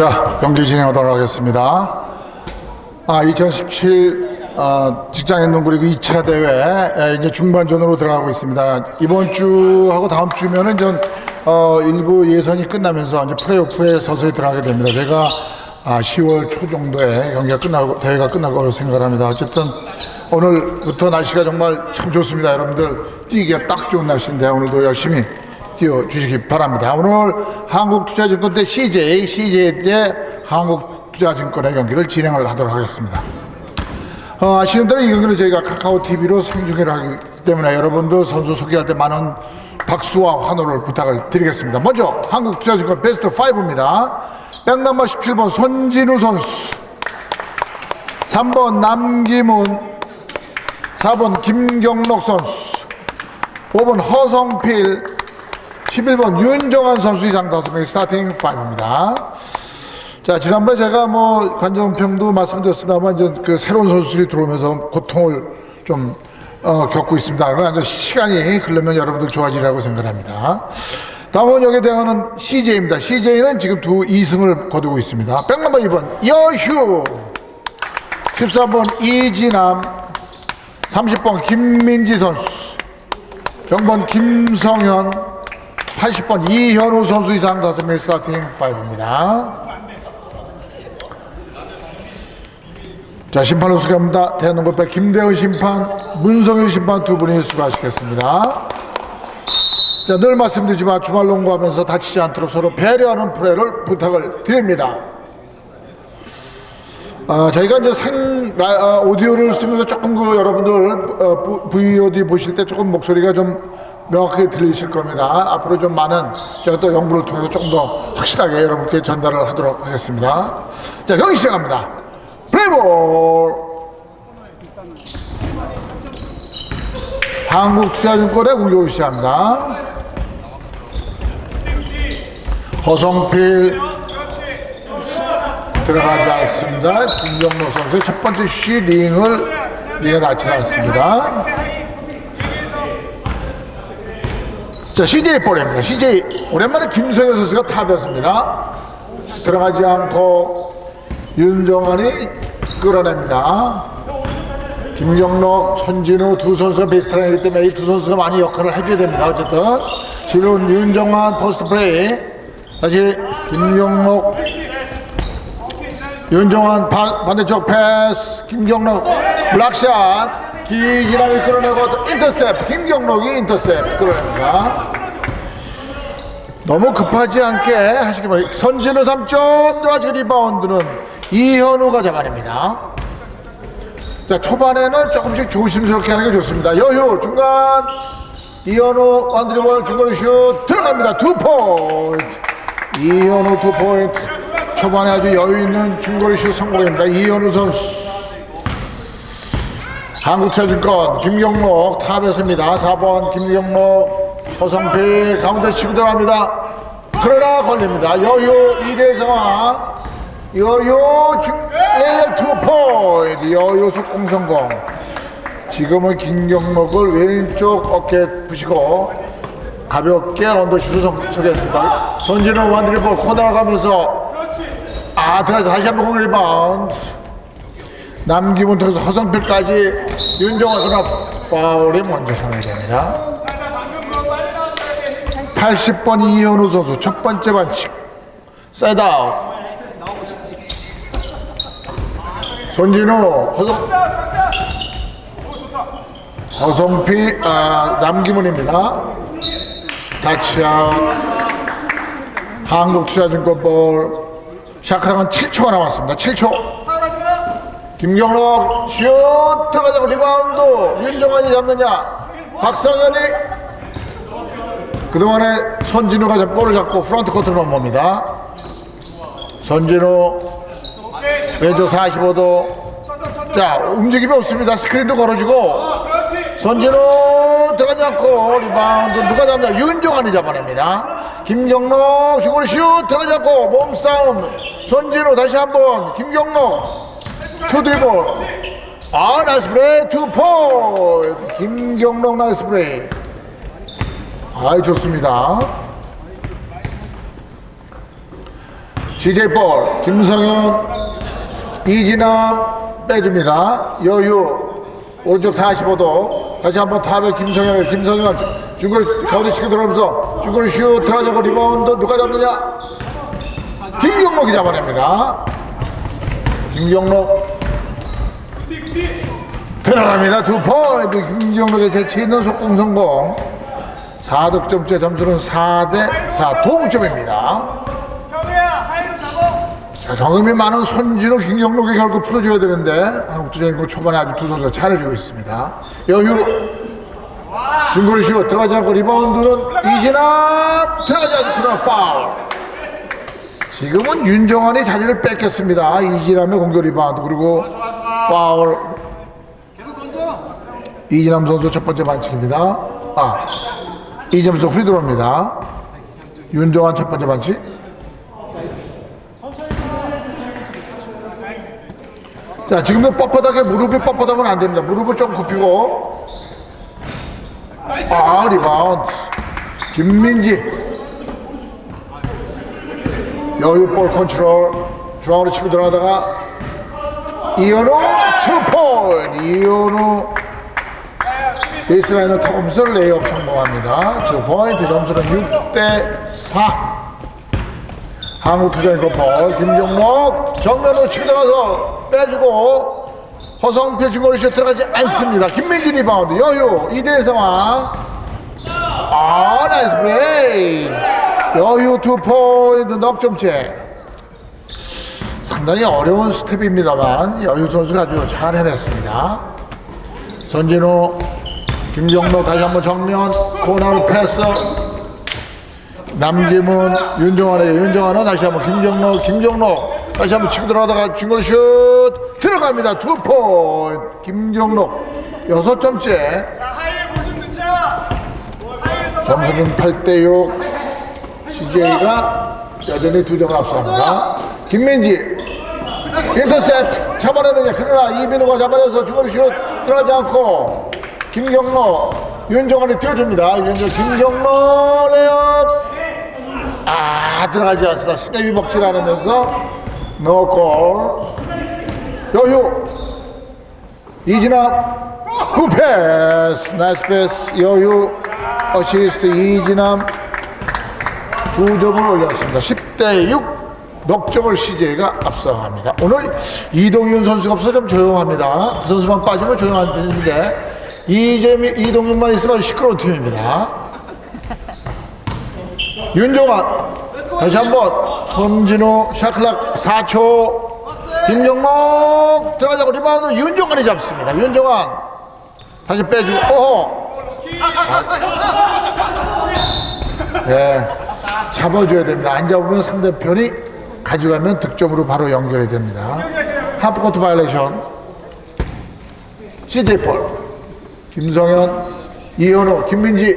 자, 경기 진행하도록 하겠습니다. 아, 2017 아, 직장인 농구리그 2차 대회 에, 이제 중반전으로 들어가고 있습니다. 이번 주하고 다음 주면은 전 어, 일부 예선이 끝나면서 이제 플레이오프에 서서히 들어가게 됩니다. 제가 아, 10월 초 정도에 경기가 끝나고 대회가 거라고 생각을 합니다. 어쨌든 오늘부터 날씨가 정말 참 좋습니다. 여러분들 뛰기가 딱 좋은 날씨인데 오늘도 열심히 뛰어 주시기 바랍니다. 오늘 한국투자증권 대 CJ, CJ 대 한국투자증권의 경기를 진행을 하도록 하겠습니다. 어, 아시는 대로 이 경기를 저희가 카카오 TV로 생중계를 하기 때문에 여러분도 선수 소개할 때 많은 박수와 환호를 부탁을 드리겠습니다. 먼저 한국투자증권 베스트 5입니다. 백남바 17번 손진우 선수, 3번 남기문, 4번 김경록 선수, 5번 허성필, 11번 윤정환 선수 이상 다섯 명의 스타팅 5입니다. 자, 지난번에 제가 뭐 관전평도 말씀드렸습니다만 이제 그 새로운 선수들이 들어오면서 고통을 좀 어, 겪고 있습니다. 그러나 시간이 흐르면 여러분들 좋아지리라고 생각합니다. 다음은 여기에 대항하는 CJ입니다. CJ는 지금 두 2승을 거두고 있습니다. 백넘버 2번 여휴 13번 이진남 30번 김민지 선수 0번 김성현 80번 이현우 선수 이상 다섯 명의 스타팅 5입니다. 자 심판을 수고합니다. 대한농구대 김대훈 심판, 문성윤 심판 두 분이 수고하시겠습니다. 자, 늘 말씀드리지만 주말 농구하면서 다치지 않도록 서로 배려하는 플레이를 부탁을 드립니다. 아, 저희가 이제 생 라, 아, 오디오를 쓰면서 조금 그 여러분들 어, 부- VOD 보실 때 조금 목소리가 좀 명확하게 들리실 겁니다. 앞으로 좀 많은 제가 또 연구를 통해서 조금 더 확실하게 여러분께 전달을 하도록 하겠습니다. 자, 경기 시작합니다. 플레이볼! 한국투자증권의 공격을 시작합니다. 허성필 들어가지 않습니다. 김경로 선수의 첫 번째 슈 링을 링에 닿지 않습니다. 자, CJ 볼입니다. CJ 오랜만에 김성현 선수가 탑이었습니다. 들어가지 않고 윤정환이 끌어냅니다. 김경록, 손진우 두 선수가 베스트라인이기 때문에 이 두 선수가 많이 역할을 해줘야 됩니다. 어쨌든 지금 윤정환 포스트 플레이 다시 김경록 윤정환 바, 반대쪽 패스 김경록 블락샷 기진함이 끌어내고 인터셉트. 김경록이 인터셉트 끌어냅니다. 너무 급하지 않게 하시기 바랍니다. 선진우 3점 들어가지 리바운드는 이현우가 잡아냅니다. 자 초반에는 조금씩 조심스럽게 하는 게 좋습니다. 여유 중간. 이현우 원드리볼 중거리 슛 들어갑니다. 두 포인트. 이현우 두 포인트. 초반에 아주 여유 있는 중거리 슛 성공입니다. 이현우 선수 한국차증권 김경록 탑에서입니다. 4번 김경록 허성필 가운데 치고 들어갑니다. 그러나 걸립니다. 여유 2대 상황. 여유 레이업 투 포인트. 여유 속공 성공. 지금은 김경록을 왼쪽 어깨 부시고 가볍게 언더슛을 처리했습니다. 손진우 원드리볼 코너로 가면서 아 들어가서 다시 한번 공 리바운드 남기문 통해서 허성필까지 윤정환 그러나 파울이 먼저 선언됩니다. 80번 이현우 선수 첫 번째 반칙. 사이드 아웃. 손진우 허성 허성필 아, 남기문입니다. 타치아웃 한국투자증권 볼 샤크랑은 7초가 남았습니다. 7초 김경록 슛! 들어가자고 리바운드! 윤정환이 잡느냐? 박성현이 그동안에 손진우가 잡- 볼을 잡고 프런트 코트로 넘어옵니다. 손진우 왼쪽 45도. 자 움직임이 없습니다. 스크린도 걸어주고. 손진우 들어가지 않고 리바운드 누가 잡냐? 윤정환이 잡아냅니다. 김경록 중거리 슛! 들어가지 않고 몸싸움. 손진우 다시 한번 김경록 투 드리블. 아 나이스 플레이 투포 김경록 나이스 플레이. 아이 좋습니다. CJ 볼 김성현 이진남 빼줍니다. 여유. 오른쪽 45도. 다시 한번 탑에 김성현 김성현 중거리 가운데 치고 들어오면서 중거리 슛 들어가자고 리바운드 누가 잡느냐? 김경록이 잡아냅니다. 김경록 들어갑니다 두 포인트 김경록의 재치 있는 속공 성공 4득점째 점수는 4대4 동점입니다 자, 경험이 많은 손진호, 김경록이 결국 풀어줘야 되는데 한국투자인공 초반에 아주 두 선수가 잘해주고 있습니다. 여유 중거리 슛 들어가지 않고 리바운드는 이진아 들어가지 않고 그러나 파울. 지금은 윤정환이 자리를 뺏겼습니다. 이진남의 공격 리바운드 그리고 파울. 이진남 선수 첫 번째 반칙입니다. 아 선수 프리드로입니다. 윤정환 첫 번째 반칙. 자, 지금도 뻣뻣하게 무릎이 뻣뻣하면 안 됩니다. 무릎을 좀 굽히고. 아, 리바운드. 김민지. 여유 볼 컨트롤. 중앙으로 치고 들어가다가 이현우 투 포인트. 이현우 베이스라인을 타면서 레이업 성공합니다. 투 포인트 점수는 6대 4. 한국투자인권 볼 김종목 정면으로 치고 들어가서 빼주고 허성표 중거리 슛 들어가지 않습니다. 김민진 리바운드 여유 2대1 상황 아 나이스 플레이 여유 투 포인트 넉점째 상당히 어려운 스텝입니다만 여유 선수가 아주 잘 해냈습니다. 전진호 김경록 다시 한번 정면 코너로 패스. 남기문 윤정환의 윤정환은 다시 한번 김정록 김정록 다시 한번 치고 들어가다가 중거리 슛 들어갑니다. 투 포인트. 김정록 여섯 점째. 점수는 8대6 CJ가 여전히 두 점을 앞서갑니다. 김민지. 인터셉트. 잡아내느냐. 그러나 이민우가 잡아내서 중거리 슛 들어가지 않고 김경록 윤정환이 뛰어줍니다. 윤정 김경록 레이업. 아 들어가지 않습니다. 먹질 않으면서 노골. 여유. 이진남 구 패스. 나이스 패스. 여유. 어시스트 이진남 두 점을 올렸습니다. 10대 6 넉점을 CJ가 앞서갑니다. 오늘 이동윤 선수가 없어서 좀 조용합니다. 그 선수만 빠지면 조용한 편인데 이재미 이동윤만 있으면 시끄러운 팀입니다. 윤종환. 다시 한번 손진호 샤클락 4초. 김정목. 들어가자고 리바운드 윤종환이 잡습니다. 윤종환. 다시 빼주고 오호. 네, 잡아줘야 됩니다. 안 잡으면 상대편이 가져가면 득점으로 바로 연결이 됩니다. 하프코트 바이레이션. CJ 볼 김성현 이현우 김민지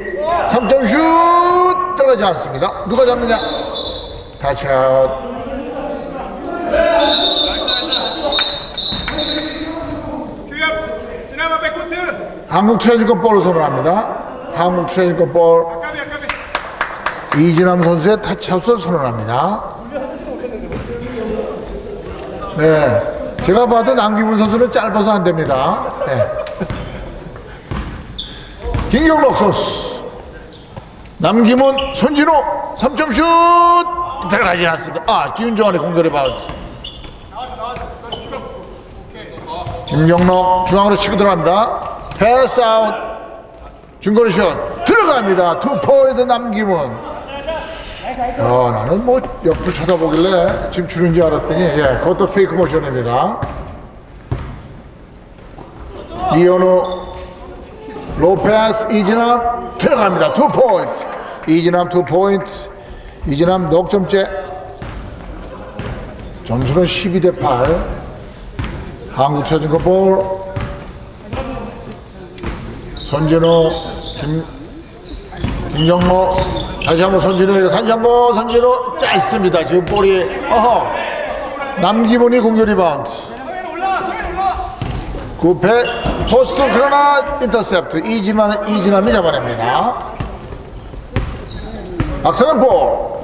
3점 슛 들어가지 않습니다. 누가 잡느냐? 지나가 백코트. 한국 투자증권 볼을 선언합니다. 한국 투자증권 볼. 까비 까비. 이진남 선수의 타치아웃을 선언합니다. 네 제가 봐도 남기문 선수는 짧아서 안 됩니다. 네. 김경록 선수 남기문 손진호 3점 슛! 들어가지 않습니다. 아 기윤정환의 공격에 바운드 김경록 중앙으로 치고 들어갑니다. 패스 아웃. 중거리 슛. 들어갑니다. 투 포인트 남기문. 아 나는 뭐 옆을 쳐다보길래 지금 주는 줄 알았더니 예 그것도 페이크 모션입니다. 이현우 로페스 이진남 들어갑니다. 투 포인트. 이진남 투 포인트. 이진남 넉점째. 점수는 12 대 8 한국 쳐진거 볼. 손진호 김 김정모. 다시 한번 손진호 다시 한번 손진호. 짧습니다. 지금 볼이. 어허. 남기문이 공격 리바운드 성현 올라와 성현 올라와 구패 포스트 그러나 인터셉트 이지만 이진함이 잡아냅니다 박성현 볼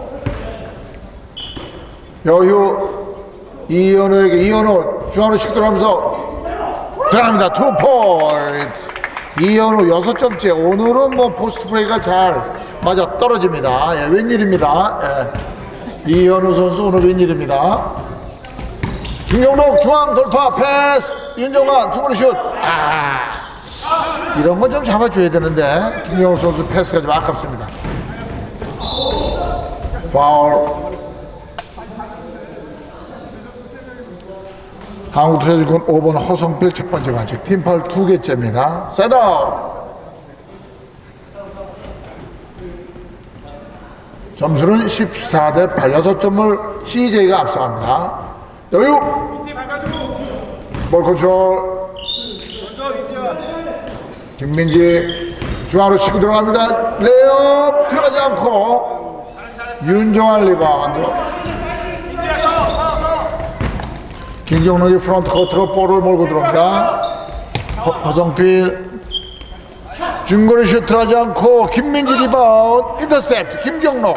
여유 이현우에게 이현우 중앙으로 슛 들어가면서 들어갑니다. 투 포인트. 이현우 여섯 점째. 오늘은 뭐 포스트 플레이가 잘 맞아 떨어집니다. 예, 웬일입니다. 예. 이현우 선수 오늘 웬일입니다. 김용록 중앙 돌파 패스 윤정환 중거리 슛. 아 이런 건 좀 잡아줘야 되는데 김용록 선수 패스가 좀 아깝습니다. 파울. 한국투자증권 5번 허성필 첫 번째 반칙 팀팔 두 개째입니다. 셋업 점수는 14대 8, 6점을 CJ가 앞서갑니다. 여유. 볼 컨트롤. 김민지 중앙으로 치고 들어갑니다. 레이업 들어가지 않고 윤정환 리바운드. 김경록이 프런트 코트로 볼을 몰고 들어옵니다. 허, 허성필 중거리 슛 들어가지 않고 김민지 리바운드 인터셉트 김경록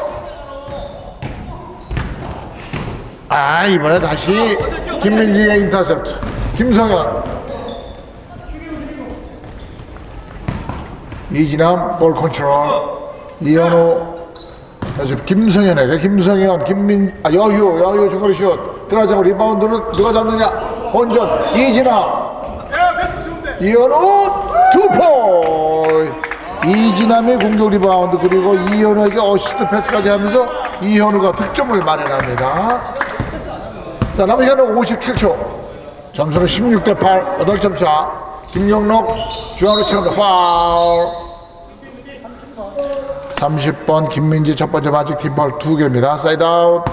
아 이번에 다시 김민지의 인터셉트 김성현. 이진남 볼 컨트롤. 이현우. 다시 김성현에게. 김성현 김민 아 여유 여유 중거리 슛. 않고 리바운드는 누가 잡느냐? 혼전 이진남. 이현우 투포 이진남의 공격 리바운드 그리고 이현우에게 어시스트 패스까지 하면서 이현우가 득점을 마련합니다. 자 남은 시간은 57초 점수는 16대 8 8점 차 김영록 중앙으로 치는다 파울. 30번 김민지 첫 번째 마직 팀파울 2개입니다. 사이드 아웃.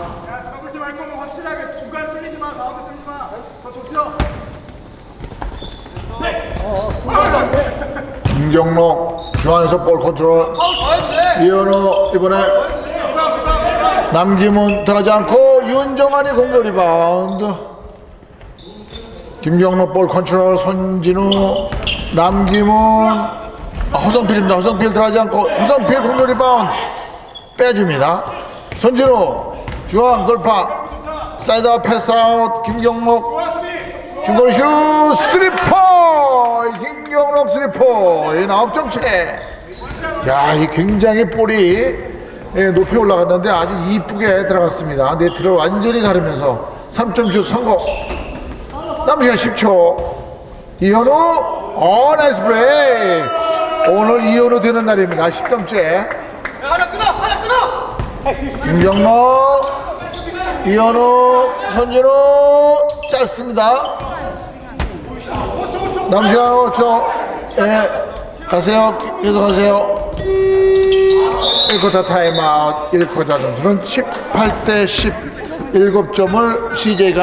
김경록 중앙에서 볼 컨트롤. 이현우 이번에 남기문 들어가지 않고 윤정환이 공격 리바운드 김경록 볼 컨트롤 손진우 남기문 아, 허성필입니다. 허성필 들어가지 않고 허성필 공격 리바운드. 빼줍니다. 손진우 중앙 돌파. 사이드 패스아웃. 김경록. 중거리 슛 스리퍼! 김경록 스리퍼. 이 아홉 점째. 야이 굉장히 볼이 예, 높이 올라갔는데 아주 이쁘게 들어갔습니다. 네트를 완전히 가르면서 3점 슛 성공 남은 시간 10초 이현우 어 나이스 브레이 오늘 이현우 되는 날입니다 10점째 야 하나 끊어. 하나 끊어. 김경록 이현우 손진우 짧습니다 5초 5초. 남시간 5초. 예, 가세요. 계속 가세요. 1쿼터 타임아웃. 1쿼터 점수는 18대 10. 7점을 CJ가